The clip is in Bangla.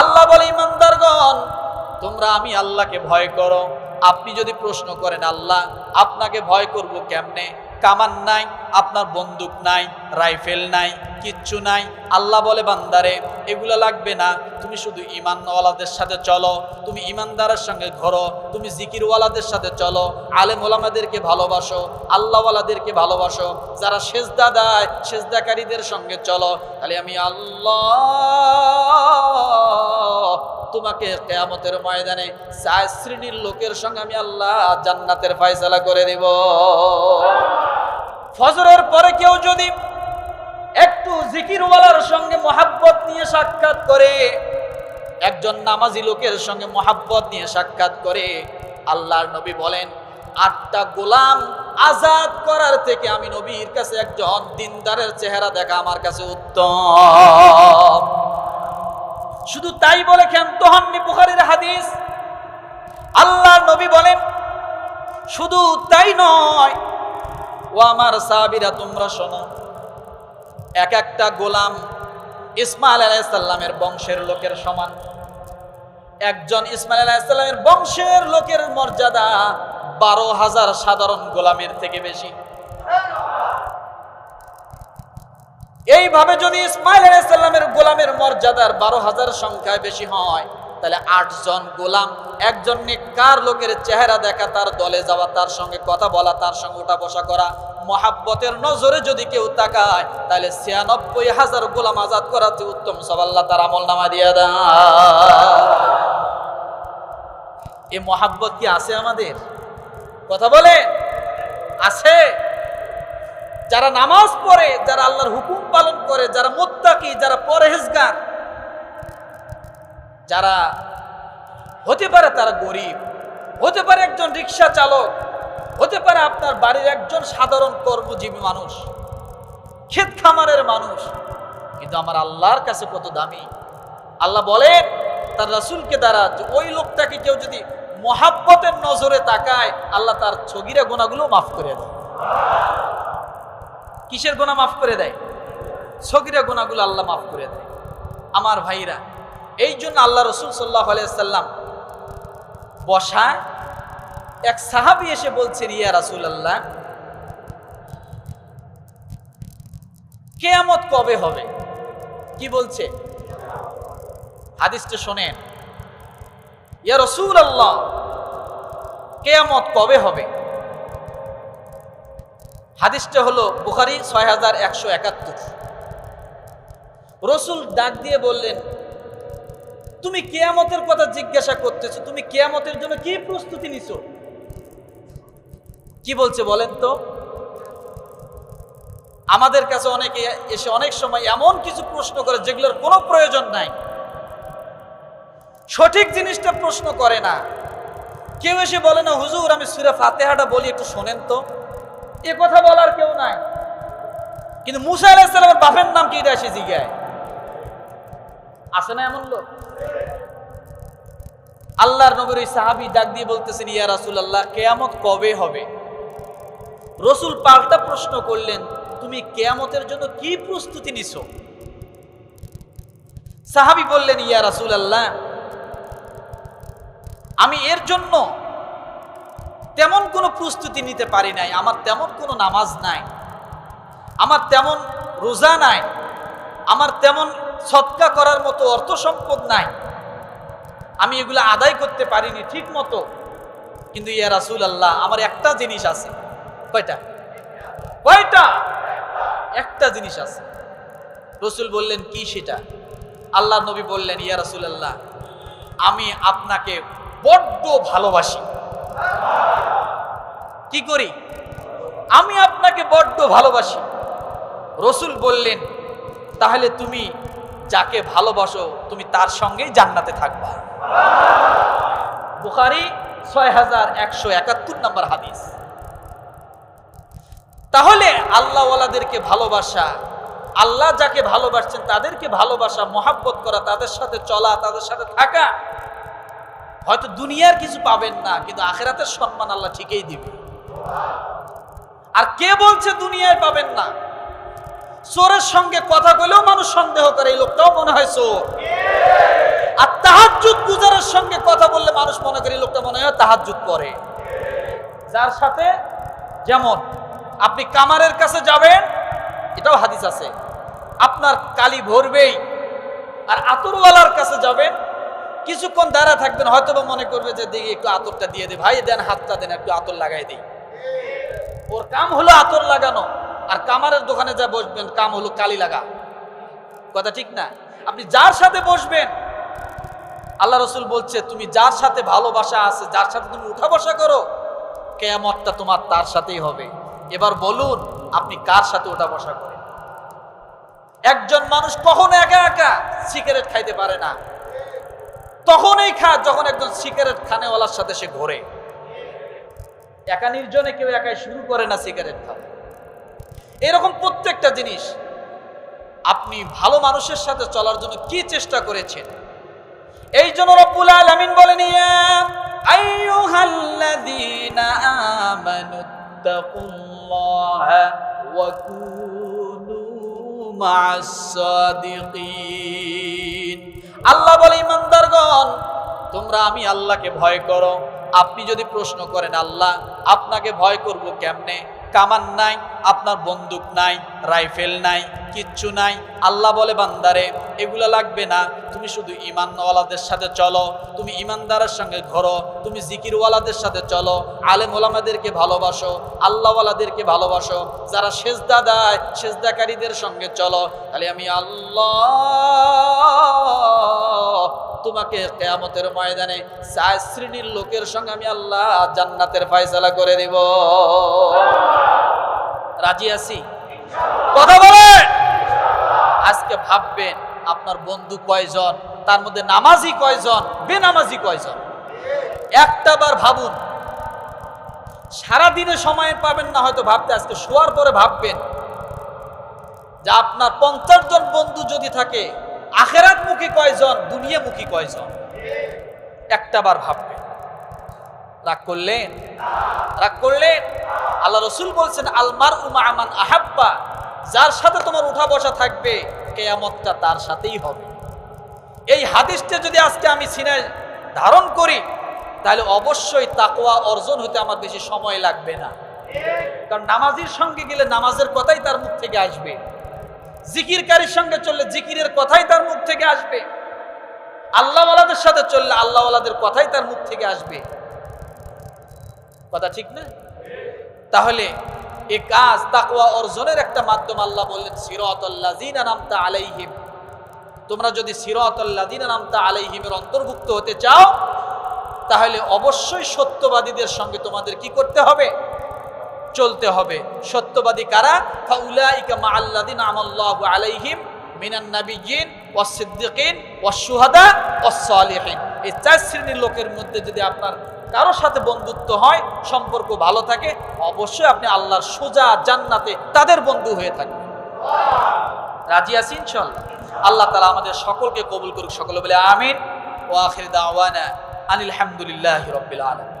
আল্লাহ বলে, ইমানদারগণ, তোমরা আমি আল্লাহকে ভয় করো। আপনি যদি প্রশ্ন করেন, আল্লাহ, আপনাকে ভয় করব কেমনে? কামান নাই, আপনার বন্দুক নাই, রাইফেল নাই, কিচ্ছু নাই। আল্লাহ বলে, বান্দারে, এগুলো লাগবে না। তুমি শুধু ইমানওয়ালাদের সাথে চলো, তুমি ইমানদারের সঙ্গে ঘরো, তুমি জিকিরওয়ালাদের সাথে চলো, আলেম ওলামাদেরকে ভালোবাসো, আল্লাহওয়ালাদেরকে ভালোবাসো। যারা সেজদা দেয়, সেজদাকারীদের সঙ্গে চলো। তাহলে আমি আল্লাহ তোমাকে কেয়ামতের ময়দানে চার শ্রেণির লোকের সঙ্গে আমি আল্লাহ জান্নাতের ফয়সালা করে দেব। ফজরের পরে কেউ যদি একটু জিকিরওয়ালার সঙ্গে মহাব্বত নিয়ে সাক্ষাৎ করে, একজন নামাজি লোকের সঙ্গে মহাব্বত নিয়ে সাক্ষাৎ করে, আল্লাহর নবী বলেন, আটটা গোলাম আজাদ করার থেকে আমি নবীর কাছে একজন দিনদারের চেহারা দেখা আমার কাছে উত্তম। শুধু তাই বলে ক্ষান্ত হননি বুখারীর হাদিস। আল্লাহ নবী বলেন, শুধু তাই নয় ও আমার সাহাবীরা তোমরা শোনো, এক একটা গোলাম ইসমাইল আলাইসাল্লামের বংশের লোকের সমান। একজন ইসমাইল আলাইসাল্লামের বংশের লোকের মর্যাদা বারো হাজার সাধারণ গোলামের থেকে বেশি। এইভাবে যদি ইসমাইল আলাইসাল্লামের গোলামের মর্যাদার বারো হাজার সংখ্যায় বেশি হয় তাহলে আটজন গোলাম, একজন কার লোকের চেহারা দেখা, তার দলে যাওয়া, তার সঙ্গে কথা বলা, তার সঙ্গে উঠা বসা করা। মহাব্বতের নজরে যদি কেউ তাকায়, তাহলে ছিয়ানব্বই হাজার গোলাম আজাদ করাতে উত্তম সবাল্লা তার আমল নামা দিয়ে দেয় এই মহাব্বত কি আছে আমাদের? কথা বলে? আছে। যারা নামাজ পড়ে, যারা আল্লাহর হুকুম পালন করে, যারা মোত্তাকি, যারা পরহেজগার যারা হতে পারে তারা গরিব, হতে পারে একজন রিক্সা চালক, হতে পারে আপনার বাড়ির একজন সাধারণ কর্মজীবী মানুষ, ক্ষেত খামারের মানুষ, কিন্তু আমার আল্লাহর কাছে কত দামি। আল্লাহ বলেন, তার রাসুলকে দ্বারা যে ওই লোকটাকে কেউ যদি মহাব্বতের নজরে তাকায়, আল্লাহ তার ছগিরা গোনাগুলো মাফ করে দেয়। কিসের গোনা মাফ করে দেয়? ছগিরা গোনাগুলো আল্লাহ মাফ করে দেয়। আমার ভাইরা এই জন্য আল্লাহ রসুল সাল্লাহ সাল্লাম বসা এক সাহাবি এসে বলছেন, ইয়া রাসুল আল্লাহ কেয়ামত কবে হবে? কি বলছে? হাদিসটা শোনেন। ইয়া রসুল আল্লাহ কেয়ামত কবে হবে? হাদিসটা হলো বুখারি ছয় হাজার একশো একাত্তর। রসুল ডাক দিয়ে বললেন তুমি কেয়ামতের কথা জিজ্ঞাসা করতেছো, তুমি কেয়ামতের জন্য কি প্রস্তুতি নিছো? কি বলছে বলেন তো? আমাদের কাছে অনেকে এসে অনেক সময় এমন কিছু প্রশ্ন করে যেগুলোর কোনো প্রয়োজন নাই। সঠিক জিনিসটা প্রশ্ন করে না। কেউ এসে বলে না, হুজুর, আমি সুরে ফাতেহাটা বলি, একটু শোনেন তো। এ কথা বলার কেউ নাই। কিন্তু মুসা আলাহিসাল্লামের বাপের নাম কি এটা এসে জিজ্ঞায় আছে না এমন লোক? আল্লাহর নবীর ওই সাহাবি ডাক দিয়ে বলতেছেন, ইয়া রাসুল আল্লাহ কেয়ামত কবে হবে? রসুল পাল্টা প্রশ্ন করলেন, তুমি কেয়ামতের জন্য কি প্রস্তুতি নিছো? সাহাবি বললেন, ইয়া রাসুল আল্লাহ আমি এর জন্য তেমন কোনো প্রস্তুতি নিতে পারি নাই। আমার তেমন কোনো নামাজ নাই। আমার তেমন রোজা নাই। আমার তেমন সৎকা করার মতো অর্থ সম্পদ নাই। আমি এগুলো আদায় করতে পারিনি ঠিক মতো। কিন্তু ইয়া রাসুল আল্লাহ আমার একটা জিনিস আছে। কয়টা? কয়টা? একটা জিনিস আছে। রসুল বললেন, কি সেটা? আল্লাহ নবী বললেন, ইয়া রাসুল আল্লাহ আমি আপনাকে বড্ড ভালোবাসি। কি করি? আমি আপনাকে বড্ড ভালোবাসি। রসুল বললেন, তাহলে তুমি যাকে ভালোবাসো, তুমি তার সঙ্গেই জান্নাতে থাকবা। বুখারি ছয় হাজার একশো একাত্তর নম্বর হাদিস। তাহলে আল্লাহওয়ালাদেরকে ভালোবাসা, আল্লাহ যাকে ভালোবাসছেন তাদেরকে ভালোবাসা, মহাব্বত করা, তাদের সাথে চলা, তাদের সাথে থাকা, হয়তো দুনিয়ার কিছু পাবেন না, কিন্তু আখেরাতের সম্মান আল্লাহ ঠিকই দিবে। আর কে বলছে দুনিয়ায় পাবেন না? চোরের সঙ্গে কথা বলেও মানুষ সন্দেহ করে, এই লোকটাও মনে হয় চোর। আর তাহাজ্জুদ গুজারের সঙ্গে কথা বললে মানুষ মনে করে, এই লোকটা মনে হয় তাহাজ্জুদ পড়ে যার সাথে যেমন আপনি কামারের কাছে যাবেন, এটাও হাদিস আছে, আপনার কালি ভরবেই। আর আতরওয়ালার কাছে যাবেন, কিছুক্ষণ দাঁড়া থাকবেন হয়তো বা মনে করবে যে দেখি একটু আতরটা দিয়ে দে, ভাই দেন হাতটা দেন, একটু আতর লাগাই দিই। ওর কাম হলো আতর লাগানো। আর কামারের দোকানে যা বসবেন, কাম হলো কালি লাগা। কথা ঠিক না? আপনি যার সাথে বসবেন, আল্লাহ রসুল বলছে, তুমি যার সাথে ভালোবাসা আছে, যার সাথে তুমি উঠা বসা করো, কেয়ামতটা তোমার তার সাথেই হবে। এবার বলুন, আপনি কার সাথে উঠা বসা করেন? একজন মানুষ কখনো একা একা সিগারেট খাইতে পারে না। তখনই খা, যখন একজন সিগারেট খানেওয়ালার সাথে সে ঘোরে। একা নির্জনে কেউ একাই শুরু করে না সিগারেট খাওয়া। এরকম প্রত্যেকটা জিনিস আপনি ভালো মানুষের সাথে চলার জন্য কি চেষ্টা করেছেন? এই জন্য রব্বুল আলামিন বলেন, ইয়া আইয়ুহাল্লাযীনা আমানুত্তাকুল্লাহা ওয়া কুনু মা'আস সাদিকিন। আল্লাহ বলে, ইমানদারগণ, তোমরা আমি আল্লাহকে ভয় করো। আপনি যদি প্রশ্ন করেন, আল্লাহ আপনাকে ভয় করব কেমনে? কামান নাই, আপনার বন্দুক নাই, রাইফেল নাই, কিচ্ছু নাই। আল্লাহ বলে, বান্দারে, এগুলো লাগবে না। তুমি শুধু ইমানওয়ালাদের সাথে চলো, তুমি ইমানদারের সঙ্গে ঘরো, তুমি জিকিরওয়ালাদের সাথে চলো আলেম ওলামাদেরকে ভালোবাসো, আল্লাহওয়ালাদেরকে ভালোবাসো। যারা সেজদা দেয়, সেজদাকারীদের সঙ্গে চলো। তাহলে আমি আল্লাহ তোমাকে কেয়ামতের ময়দানে চার শ্রেণির লোকের সঙ্গে আমি আল্লাহ জান্নাতের ফয়সালা করে দিব। রাজি আছি? কথা বলেন। আজকে ভাববেন, আপনার বন্ধু কয়জন? তার মধ্যে নামাজি কয়জন? বেনামাজি কয়জন? একটা বার ভাবুন। সারাদিনে সময় পাবেন না হয়তো ভাবতে, আজকে শোয়ার পরে ভাববেন। যে আপনার পঞ্চাশ জন বন্ধু যদি থাকে, আখেরাত মুখী কয়জন দুনিয়া মুখী কয়জন? একটা বার ভাববেন। রাগ করলেন রাগ করলেন আল্লাহ রসুল বলছেন আলমার উমা আমান আহাব্বা যার সাথে তোমার উঠা বসা থাকবে, কেয়ামতটা তার সাথেই হবে। এই হাদিসটা যদি আজকে আমি সিনায় ধারণ করি, তাহলে অবশ্যই তাকোয়া অর্জন হতে আমার বেশি সময় লাগবে না। কারণ নামাজির সঙ্গে গেলে নামাজের কথাই তার মুখ থেকে আসবে। জিকিরকারীর সঙ্গে চললে জিকিরের কথাই তার মুখ থেকে আসবে। আল্লাহওয়ালাদের সাথে চললে আল্লাহওয়ালাদের কথাই তার মুখ থেকে আসবে। কথা ঠিক না? তাহলে এ কাজ তাকওয়া অর্জনের একটা মাধ্যম আল্লাহ বললেন, সিরাতাল্লাযিনা নামতা আলাইহিম। তোমরা যদি সিরাতাল্লাযিনা নামতা আলাইহিমের অন্তর্ভুক্ত হতে চাও, তাহলে অবশ্যই সত্যবাদীদের সঙ্গে তোমাদের কি করতে হবে? চলতে হবে। সত্যবাদী কারা? ফাউলাইকা মা আল্লাযিনা আমাল্লাহু আলাইহিম মিনান নাবিয়্যিন ওয়াস সিদ্দিকিন এই চার শ্রেণির লোকের মধ্যে যদি আপনার কারও সাথে বন্ধুত্ব হয়, সম্পর্ক ভালো থাকে, অবশ্যই আপনি আল্লাহর সোজা জান্নাতে তাদের বন্ধু হয়ে থাকবেন। রাজি আছি ইনশাল্লাহ আল্লাহ তালা আমাদের সকলকে কবুল করুক, সকলে বলে আমিন। ও আখির দাওয়ানা আনিল হামদুলিল্লাহ রবিল আলম